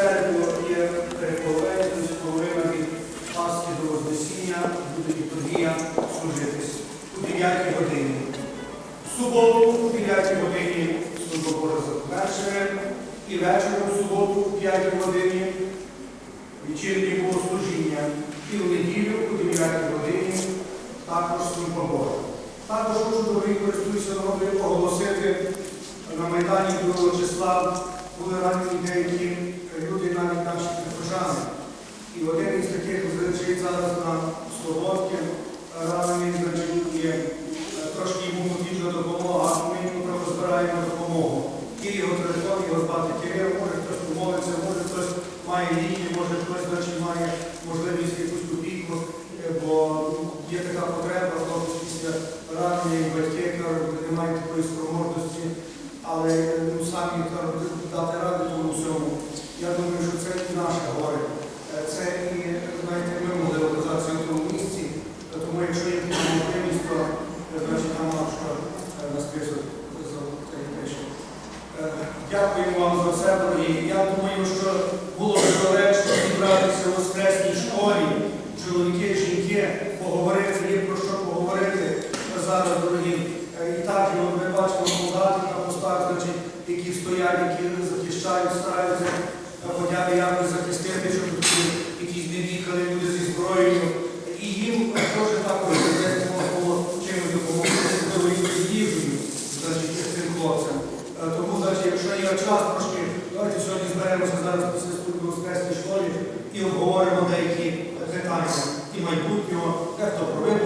середу є переполовина, половина від Пасхи до Вознесіння, буде літургія служитись у 9 годині. В суботу у 9 годині служба Божа завершує, і вечором в суботу у 5 годині вечірнє богослужіння. І в неділю у 9 годині також служба Божа. Також хочу дорогі користуюся нагодою оголосити на Майдані 2 числа були ранені деякі лежить зараз на Слободці, ранений, значить, є е, трошки йому потрібна допомога, ми йому просто збираємо допомогу. Є його телефон, його звати Кирил, може хтось помолиться, може хтось має ліки, може хтось значить, має можливість якусь копійку, е, бо є така потреба, хлопці після ранення і батьки кажуть, не мають такої спроможності, але ну, самі дати ради тому всьому. Я думаю, що це і наше горе. Е, Це Е, Дякую вам за все, дорогі. Я думаю, що було б доречно зібратися в воскресній школі, чоловіки, жінки, поговорити, є про що поговорити зараз, дорогі. Е, і так, ми бачимо солдати на постах, які стоять, які захищають, стараються е, хоча б якось захистити, щоб якісь не їхали люди зі зброєю. І їм теж також було чимось допомогти, їжею, значить, цим хлопцям ще час трошки. Давайте сьогодні зберемося зараз по сільській університетській школі і обговоримо деякі питання і майбутнього, дехто провинний.